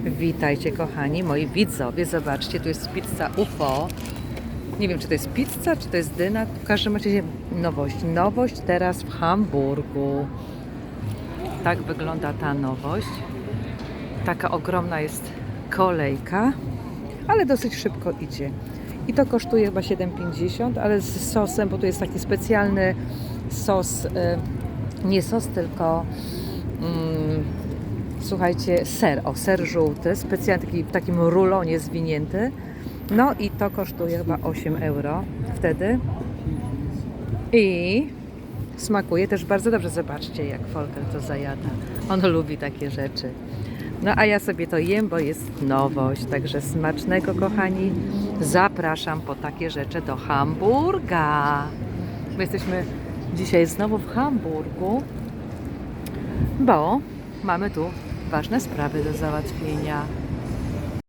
Witajcie kochani, moi widzowie, zobaczcie, tu jest pizza UFO. Nie wiem, czy to jest pizza, czy to jest dyna. W każdym razie nowość. Nowość teraz w Hamburgu. Tak wygląda ta nowość. Taka ogromna jest kolejka, ale dosyć szybko idzie. I to kosztuje chyba 7,50, ale z sosem, bo tu jest taki specjalny sos, y, nie sos, tylko mm, słuchajcie, ser, o ser żółty, specjalnie taki, w takim rulonie zwinięty. No i to kosztuje chyba 8 euro wtedy. I smakuje też bardzo dobrze. Zobaczcie, jak Volker to zajada. On lubi takie rzeczy. No a ja sobie to jem, bo jest nowość. Także smacznego, kochani. Zapraszam po takie rzeczy do Hamburga. My jesteśmy dzisiaj znowu w Hamburgu, bo mamy tu ważne sprawy do załatwienia.